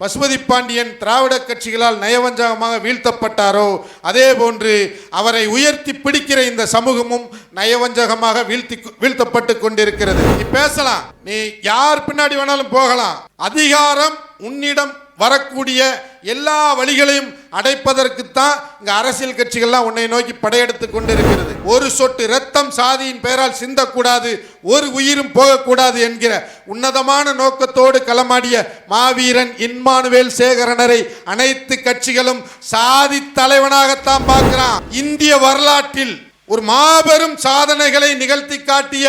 பசுபதி பாண்டியன் திராவிட கட்சிகளால் நயவஞ்சகமாக வீழ்த்தப்பட்டாரோ அதே போன்று அவரை உயர்த்தி பிடிக்கிற இந்த சமூகமும் நயவஞ்சகமாக வீழ்த்தி வீழ்த்தப்பட்டு கொண்டிருக்கிறது. நீ பேசலாம். நீ யார் பின்னாடி வேணாலும் போகலாம். அதிகாரம் உன்னிடம் வரக்கூடிய எல்லா வழிகளையும் அடைப்பதற்குத்தான் இங்கே அரசியல் கட்சிகள்லாம் உன்னை நோக்கி படையெடுத்து கொண்டிருக்கிறது. ஒரு சொட்டு ரத்தம் சாதியின் பெயரால் சிந்தக்கூடாது ஒரு உயிரும் போகக்கூடாது என்கிற உன்னதமான நோக்கத்தோடு களமாடிய மாவீரன் இன்மானுவேல் சேகரனரை அனைத்து கட்சிகளும் சாதி தலைவனாகத்தான் பார்க்கிறான். இந்திய வரலாற்றில் ஒரு மாபெரும் சாதனைகளை நிகழ்த்தி காட்டிய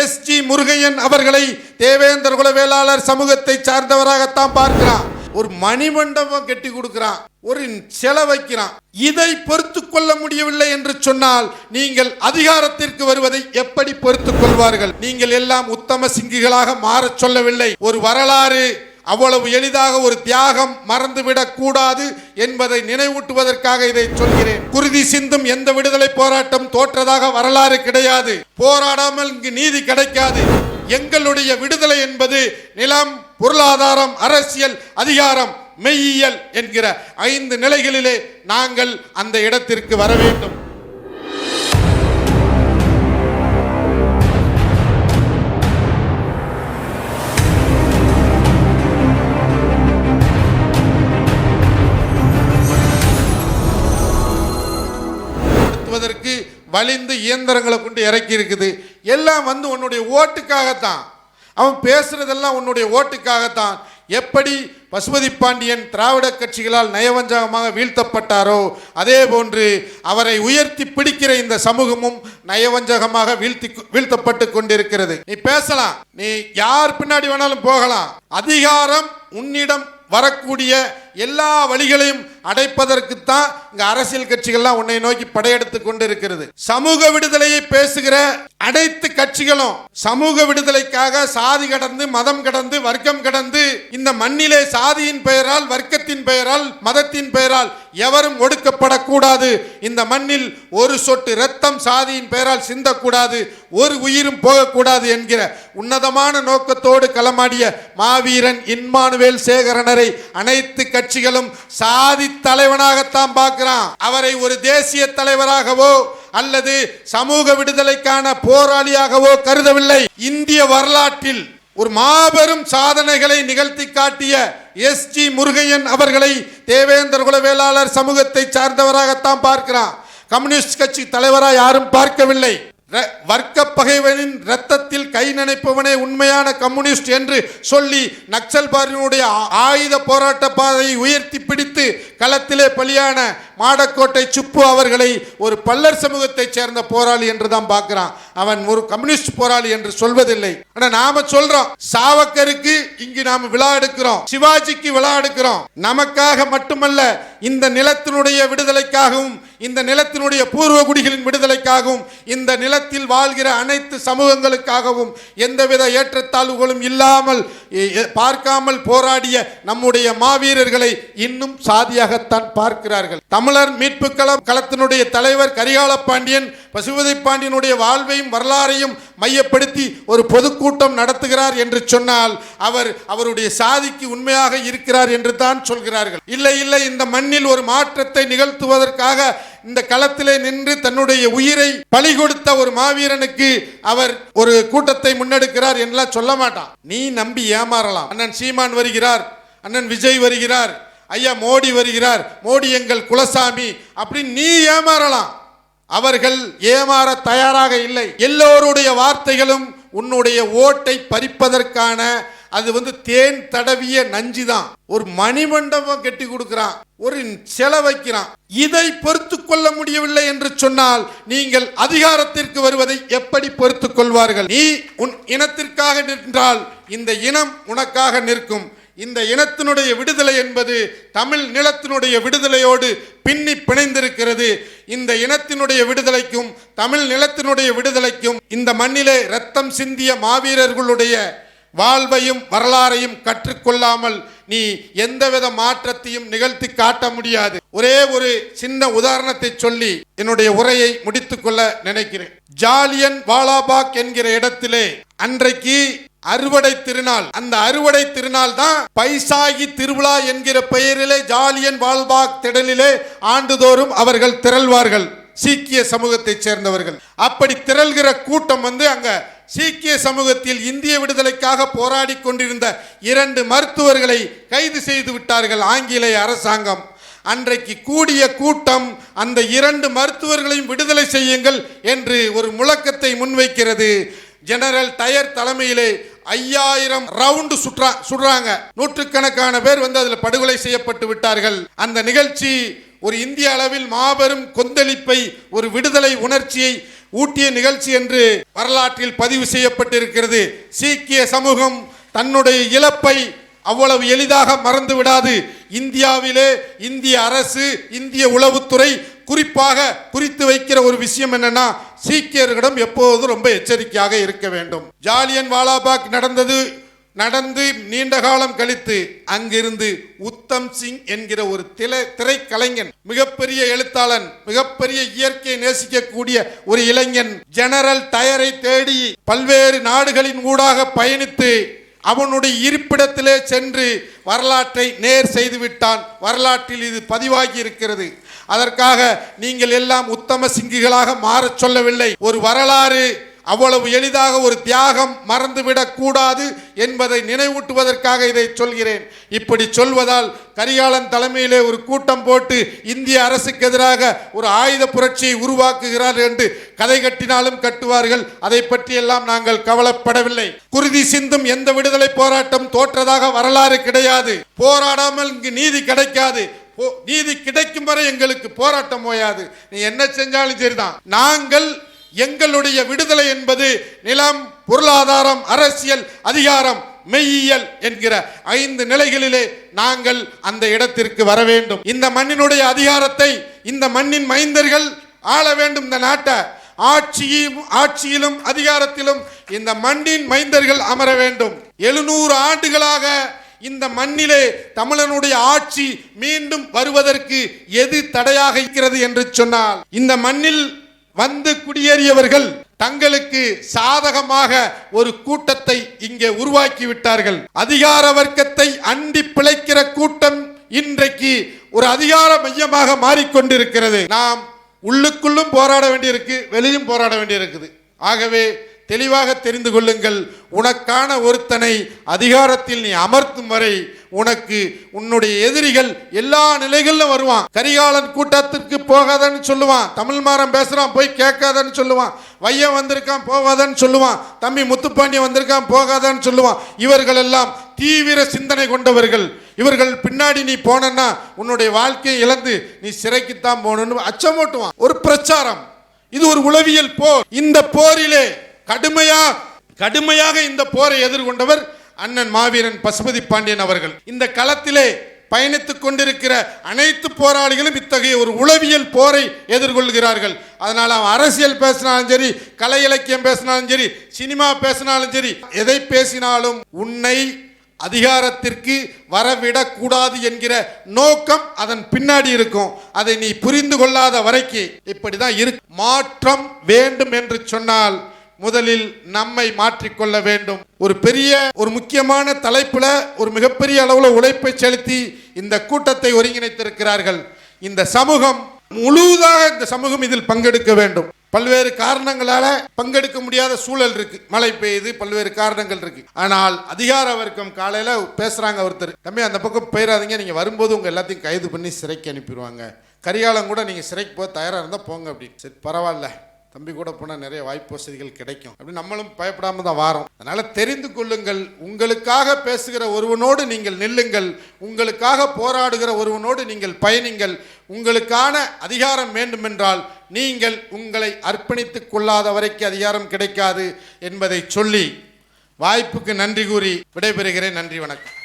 எஸ் ஜி முருகையன் அவர்களை தேவேந்திர குல வேளாளர் சமூகத்தை சார்ந்தவராகத்தான் பார்க்கிறான். ஒரு மணிமண்டபம் கட்டி கொடுக்கிறான். ஒரு சிலை வைக்கிறான். இதை பொறுத்து கொள்ள முடியவில்லை என்று சொன்னால் நீங்கள் அதிகாரத்திற்கு வருவதை எப்படி பொறுத்து கொள்வார்கள்? நீங்கள் எல்லாம் உத்தம சிங்கிகளாக மாறச் சொல்லவில்லை. ஒரு வரலாறு அவ்வளவு எளிதாக ஒரு தியாகம் மறந்துவிடக் கூடாது என்பதை நினைவூட்டுவதற்காக இதை சொல்கிறேன். குருதி சிந்தும் எந்த விடுதலை போராட்டம் தோற்றதாக வரலாறு கிடையாது. போராடாமல் இங்கு நீதி கிடைக்காது. எங்களுடைய விடுதலை என்பது நிலம் பொருளாதாரம் அரசியல் அதிகாரம் மெய்யியல் என்கிற ஐந்து நிலைகளிலே நாங்கள் அந்த இடத்திற்கு வர வேண்டும். வலிந்து இயந்திரங்களை கொண்டு இறக்கி இருக்குது. எல்லாம் வந்து உன்னுடைய ஓட்டுக்காகத்தான். அவன் பேசுறதெல்லாம் உன்னுடைய ஓட்டுக்காகத்தான். எப்படி பசுபதி பாண்டியன் திராவிட கட்சிகளால் நயவஞ்சகமாக வீழ்த்தப்பட்டாரோ அதே போன்று அவரை உயர்த்தி பிடிக்கிற இந்த சமூகமும் நயவஞ்சகமாக வீழ்த்தி வீழ்த்தப்பட்டு கொண்டிருக்கிறது. நீ பேசலாம். நீ யார் பின்னாடி வேணாலும் போகலாம். அதிகாரம் உன்னிடம் வரக்கூடிய எல்லா வழிகளையும் அடைப்பதற்குத்தான் இங்க அரசியல் கட்சிகள்லாம் உன்னை நோக்கி படையெடுத்து கொண்டு இருக்கிறது சமூக விடுதலையை பேசுகிற அனைத்து கட்சிகளும் சமூக விடுதலைக்காக சாதி கடந்து மதம் கடந்து வர்க்கம் கடந்து இந்த மண்ணிலே சாதியின் பெயரால் வர்க்கத்தின் பெயரால் மதத்தின் பெயரால் எவரும் ஒடுக்கப்படக்கூடாது. இந்த மண்ணில் ஒரு சொட்டு ரத்தம் சாதியின் பெயரால் சிந்தக்கூடாது. ஒரு உயிரும் போகக்கூடாது என்கிற உன்னதமான நோக்கத்தோடு களமாடிய மாவீரன் இன்மானுவேல் சேகரனரை அனைத்து கட்சிகளும் சாதி தலைவனாகத்தான் பார்க்கிறான். அவரை ஒரு தேசிய தலைவராகவோ அல்லது சமூக விடுதலைக்கான போராளியாகவோ கருதவில்லை. இந்திய வரலாற்றில் ஒரு மாபெரும் சாதனைகளை நிகழ்த்தி காட்டிய எஸ் ஜி முருகையன் அவர்களை தேவேந்திர குல வேளாளர் சமூகத்தை சார்ந்தவராகத்தான் பார்க்கிறான். கம்யூனிஸ்ட் கட்சி தலைவராக யாரும் பார்க்கவில்லை. வர்க்க பகைவனின் ரத்தத்தில் கை நினைப்பவனே உண்மையான கம்யூனிஸ்ட் என்று சொல்லி நக்சல்பாரினுடைய ஆயுத போராட்ட பாதையை உயர்த்தி பிடித்து களத்திலே பலியான மாடக்கோட்டை சுப்பு அவர்களை ஒரு பல்லர் சமூகத்தை சேர்ந்த போராளி என்று தான் பார்க்கிறான். அவன் ஒரு கம்யூனிஸ்ட் போராளி என்று சொல்வதில்லை. ஆனா நாம சொல்றோம் சாவக்கருக்கு இங்கு நாம விழா எடுக்கிறோம் சிவாஜிக்கு விழா எடுக்கிறோம். நமக்காக மட்டுமல்ல இந்த நிலத்தினுடைய விடுதலைக்காகவும் இந்த நிலத்தினுடைய பூர்வ குடிகளின் விடுதலைக்காகவும் இந்த நிலத்தில் வாழ்கிற அனைத்து சமூகங்களுக்காகவும் எந்தவித ஏற்றத்தாழ்வுகளும் இல்லாமல் பார்க்காமல் போராடிய நம்முடைய மாவீரர்களை இன்னும் சாதியாகத்தான் பார்க்கிறார்கள். தமிழர் மீட்பு களம் களத்தினுடைய தலைவர் கரிகால பாண்டியன் பசுபதி பாண்டியனுடைய வாழ்வையும் வரலாறையும் மையப்படுத்தி ஒரு பொதுக்கூட்டம் நடத்துகிறார் என்று சொன்னால் அவர் அவருடைய சாதிக்கு உண்மையாக இருக்கிறார் என்று தான் சொல்கிறார்கள். இல்லை இல்லை இந்த மண்ணில் ஒரு மாற்றத்தை நிகழ்த்துவதற்காக இந்த களத்திலே நின்று தன்னுடைய உயிரை பலி கொடுத்த ஒரு மாவீரனுக்கு அவர் ஒரு கூட்டத்தை முன்னெடுக்கிறார் என்றெல்லாம் சொல்ல மாட்டான். நீ நம்பி ஏமாறலாம். அண்ணன் சீமான் வருகிறார். அண்ணன் விஜய் வருகிறார். ஐயா மோடி வருகிறார் மோடி எங்கள் குலசாமி அப்படின்னு நீ ஏமாறலாம். அவர்கள் ஏமாற தயாராக இல்லை. எல்லோருடைய வார்த்தைகளும் உன்னுடைய ஓட்டை பறிப்பதற்கான அது வந்து தேன் தடவிய நஞ்சு தான் ஒரு மணிமண்டபம் கட்டி கொடுக்கிறான் ஒரு சிலை வைக்கிறான். இதை பொறுத்து கொள்ள முடியவில்லை என்று சொன்னால் நீங்கள் அதிகாரத்திற்கு வருவதை எப்படி பொறுத்து கொள்வார்கள்? நீ உன் இனத்திற்காக நின்றால் இந்த இனம் உனக்காக நிற்கும். இந்த இனத்தினுடைய விடுதலை என்பது தமிழ் நிலத்தினுடைய விடுதலையோடு பின்னி பிணைந்திருக்கிறது. இந்த இனத்தினுடைய விடுதலைக்கும் தமிழ் நிலத்தினுடைய விடுதலைக்கும் இந்த மண்ணிலே ரத்தம் சிந்திய மாவீரர்களுடைய வாழ்வையும் வரலாறையும் கற்றுக்கொள்ளாமல் நீ எந்தவித மாற்றத்தையும் நிகழ்த்தி காட்ட முடியாது. ஒரே ஒரு சின்ன உதாரணத்தை சொல்லி என்னுடைய உரையை முடித்துக்கொள்ள நினைக்கிறேன். ஜாலியன் வாலாபாக் என்கிற இடத்திலே அன்றைக்கு அறுவடை திருநாள். அந்த அறுவடை திருநாள் தான் பைசாகி திருவிழா என்கிற பெயரிலே ஜாலியன் வால்பாக் திடலிலே ஆண்டுதோறும் அவர்கள் திரள்வார்கள். சீக்கிய சமூகத்தைச் சேர்ந்தவர்கள். அப்படி திரள்கிற கூட்டம் வந்து அங்க சீக்கிய சமூகத்தில் இந்திய விடுதலைக்காக போராடி கொண்டிருந்த இரண்டு மருத்துவர்களை கைது செய்து விட்டார்கள் ஆங்கிலேய அரசாங்கம். அன்றைக்கு கூடிய கூட்டம் அந்த இரண்டு மருத்துவர்களையும் விடுதலை செய்யுங்கள் என்று ஒரு முழக்கத்தை முன்வைக்கிறது. ஜெனரல் டயர் தலைமையிலே ஐயாயிரம் ரவுண்டு சுற்றா சுடுறாங்க. நூற்றுக்கணக்கான பேர் வந்து அதில் படுகொலை செய்யப்பட்டு விட்டார்கள். அந்த நிகழ்ச்சி ஒரு இந்திய அளவில் மாபெரும் கொந்தளிப்பை ஒரு விடுதலை உணர்ச்சியை ஊட்டிய நிகழ்ச்சி என்று வரலாற்றில் பதிவு செய்யப்பட்டிருக்கிறது. சீக்கிய சமூகம் தன்னுடைய இழப்பை அவ்வளவு எளிதாக மறந்து விடாது. இந்தியாவிலே இந்திய அரசு இந்திய உளவுத்துறை குறிப்பாக குறித்து வைக்கிற ஒரு விஷயம் என்னன்னா சீக்கியர்களிடம் எப்போதும் ரொம்ப எச்சரிக்கையாக இருக்க வேண்டும். ஜாலியன் வாலாபாக் நடந்தது நடந்து நீண்ட காலம் கழித்து அங்கிருந்து உத்தம் சிங் என்கிற ஒரு திரை திரைக்கலைஞன் மிகப்பெரிய எழுத்தாளன் மிகப்பெரிய இயற்கையை நேசிக்கக்கூடிய ஒரு இளைஞன் ஜெனரல் டயரை தேடி பல்வேறு நாடுகளின் ஊடாக பயணித்து அவனுடைய இருப்பிடத்திலே சென்று வரலாற்றை நேர் செய்துவிட்டான் வரலாற்றில் இது பதிவாகி இருக்கிறது. அதற்காக நீங்கள் எல்லாம் உத்தம சிங்கிகளாக மாறச் சொல்லவில்லை. ஒரு வரலாறு அவ்வளவு எளிதாக ஒரு தியாகம் மறந்துவிடக் கூடாது என்பதை நினைவூட்டுவதற்காக இதை சொல்கிறேன். இப்படி சொல்வதால் கரிகாலன் தலைமையிலே ஒரு கூட்டம் போட்டு இந்திய அரசுக்கு எதிராக ஒரு ஆயுத புரட்சியை உருவாக்குகிறார் என்று கதை கட்டினாலும் கட்டுவார்கள். அதை பற்றியெல்லாம் நாங்கள் கவலைப்படவில்லை. குருதி சிந்தும் எந்த விடுதலை போராட்டம் தோற்றதாக வரலாறு கிடையாது. போராடாமல் இங்கு நீதி கிடைக்காது. நீதி கிடைக்கும் வரை எங்களுக்கு போராட்டம் ஓயாது. நீ என்ன செஞ்சாலும் சரிதான். நாங்கள் எங்களுடைய விடுதலை என்பது நிலம் பொருளாதாரம் அரசியல் அதிகாரம் மெய்யியல் என்கிற ஐந்து நிலைகளிலே நாங்கள் அந்த இடத்திற்கு வர வேண்டும். இந்த மண்ணினுடைய அதிகாரத்தை இந்த மண்ணின் மைந்தர்கள் ஆள வேண்டும். இந்த நாட்டை ஆட்சியும் ஆட்சியிலும் அதிகாரத்திலும் இந்த மண்ணின் மைந்தர்கள் அமர வேண்டும். எழுநூறு ஆண்டுகளாக இந்த மண்ணிலே தமிழனுடைய ஆட்சி மீண்டும் வருவதற்கு எது தடையாக இருக்கிறது என்று சொன்னால் இந்த மண்ணில் வந்து குடியேறியவர்கள் தங்களுக்கு சாதகமாக ஒரு கூட்டத்தை இங்கே உருவாக்கி விட்டார்கள். அதிகார வர்க்கத்தை அண்டி பிழைக்கிற கூட்டம் இன்றைக்கு ஒரு அதிகார மையமாக மாறிக்கொண்டிருக்கிறது. நாம் உள்ளுக்குள்ளும் போராட வேண்டியிருக்கு வெளியும் போராட வேண்டியிருக்குது. ஆகவே தெளிவாக தெரிந்து கொள்ளுங்கள். உனக்கான ஒருத்தனை அதிகாரத்தில் நீ அமர்த்தும் வரை உனக்கு உன்னுடைய எதிரிகள் எல்லா நிலைகளிலும் வருவான். கரிகாலன் கூட்டத்திற்கு போகாதன்னு சொல்லுவான். தமிழ் மாறம் பேசுகிறான் போய் கேட்காதன்னு சொல்லுவான். வையம் வந்திருக்கான் போகாதன்னு சொல்லுவான். தம்பி முத்துப்பாண்டியன் வந்திருக்கான் போகாதன்னு சொல்லுவான். இவர்கள் எல்லாம் தீவிர சிந்தனை கொண்டவர்கள். இவர்கள் பின்னாடி நீ போனன்னா உன்னுடைய வாழ்க்கையை இழந்து நீ சிறைக்குத்தான் போகணும்னு அச்சமூட்டுவான். ஒரு பிரச்சாரம். இது ஒரு உளவியல் போர். இந்த போரிலே கடுமையா கடுமையாக இந்த போரை எதிர்கொண்டவர் அண்ணன் மாவீரன் பசுபதி பாண்டியன் அவர்கள். இந்த களத்திலே பயணித்துக் கொண்டிருக்கிற அனைத்து போராளிகளும் இத்தகைய ஒரு உளவியல் போரை எதிர்கொள்கிறார்கள். அதனால் அவன் அரசியல் பேசினாலும் சரி கலை இலக்கியம் பேசினாலும் சரி சினிமா பேசினாலும் சரி எதை பேசினாலும் உன்னை அதிகாரத்திற்கு வரவிடக்கூடாது என்கிற நோக்கம் அதன் பின்னாடி இருக்கும். அதை நீ புரிந்து கொள்ளாத வரைக்கு இப்படிதான் இருக்கு மாற்றம் வேண்டும் என்று சொன்னால் முதலில் நம்மை மாற்றிக்கொள்ள வேண்டும். ஒரு பெரிய ஒரு முக்கியமான தலைப்புல ஒரு மிகப்பெரிய அளவுல உழைப்பை செலுத்தி இந்த கூட்டத்தை ஒருங்கிணைத்திருக்கிறார்கள். இந்த சமூகம் முழுதாக இந்த சமூகம் இதில் பங்கெடுக்க வேண்டும். பல்வேறு காரணங்களால பங்கெடுக்க முடியாத சூழல் இருக்கு. மழை பெய்யுது பல்வேறு காரணங்கள் இருக்கு. ஆனால் அதிகார வர்க்கம் காலையில பேசுறாங்க ஒருத்தர். தம்பி அந்த பக்கம் போயிடாதீங்க நீங்க வரும்போது உங்க எல்லாத்தையும் கைது பண்ணி சிறைக்கு அனுப்பிடுவாங்க. கரிகாலம் கூட நீங்க சிறைக்கு போக தயாரா இருந்தா போங்க அப்படின்னு. சரி பரவாயில்ல. தம்பி கூட போனால் நிறைய வாய்ப்பு வசதிகள் கிடைக்கும். அப்படி நம்மளும் பயப்படாமல் தான் வாரோம். அதனால் தெரிந்து கொள்ளுங்கள். உங்களுக்காக பேசுகிற ஒருவனோடு நீங்கள் நில்லுங்கள். உங்களுக்காக போராடுகிற ஒருவனோடு நீங்கள் பயணிங்கள். உங்களுக்கான அதிகாரம் வேண்டுமென்றால் நீங்கள் உங்களை அர்ப்பணித்துக் கொள்ளாத வரைக்கும் அதிகாரம் கிடைக்காது என்பதை சொல்லி வாய்ப்புக்கு நன்றி கூறி விடைபெறுகிறேன். நன்றி வணக்கம்.